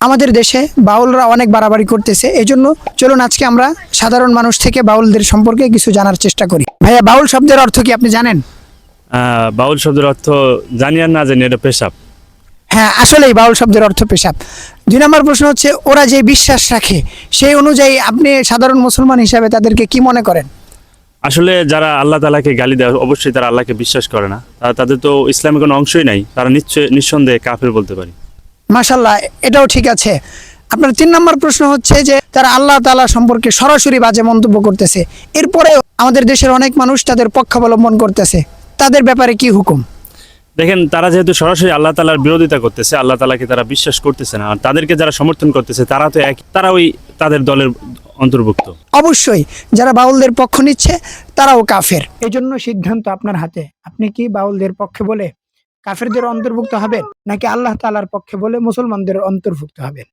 আমাদের দেশে বাউলরা অনেক বাড়াবাড়ি করতেছে এই জন্য চলুন আজকে আমরা সাধারণ মানুষ থেকে বাউলদের সম্পর্কে কিছু জানার চেষ্টা করি। ভাইয়া বাউল শব্দের অর্থ কি আপনি জানেন? বাউল শব্দের অর্থ জানি আর না জানি এটা পেশাব। হ্যাঁ আসলেই বাউল শব্দের অর্থ পেশাব। দুই নম্বর প্রশ্ন হচ্ছে ওরা যে বিশ্বাস রাখে সেই অনুযায়ী আপনি সাধারণ মুসলমান হিসাবে তাদেরকে কি মনে করেন? আসলে যারা আল্লাহ তালাকে গালি দেয় অবশ্যই তারা আল্লাহকে বিশ্বাস করে না। তাদের তো ইসলামের কোনো অংশই নাই। তারা নিশ্চয় নিঃসন্দেহে কাফের বলতে পারি। মাশাল্লাহ এটাও ঠিক আছে। আপনার তিন নম্বর প্রশ্ন হচ্ছে যে তারা আল্লাহ তালা সম্পর্কে সরাসরি বাজে মন্তব্য করতেছে। এরপরে আমাদের দেশের অনেক মানুষ তাদের পক্ষাবলম্বন করতেছে। তাদের ব্যাপারে কি হুকুম? দেখেন তারা যেহেতু সরাসরি আল্লাহ তালার বিরোধিতা করতেছে আল্লাহ তালাকে তারা বিশ্বাস করতেছে না। আর তাদেরকে যারা সমর্থন করতেছে তারা তো এক তারা ওই তাদের দলের অন্তর্ভুক্ত। অবশ্যই যারা বাউলদের পক্ষ নিচ্ছে তারাও কাফের। এই জন্য সিদ্ধান্ত আপনার হাতে। আপনি কি বাউলদের পক্ষে বলে কাফেরদের অন্তর্ভুক্ত হবেন? নাকি আল্লাহ তালার পক্ষে বলে মুসলমানদের অন্তর্ভুক্ত হবেন?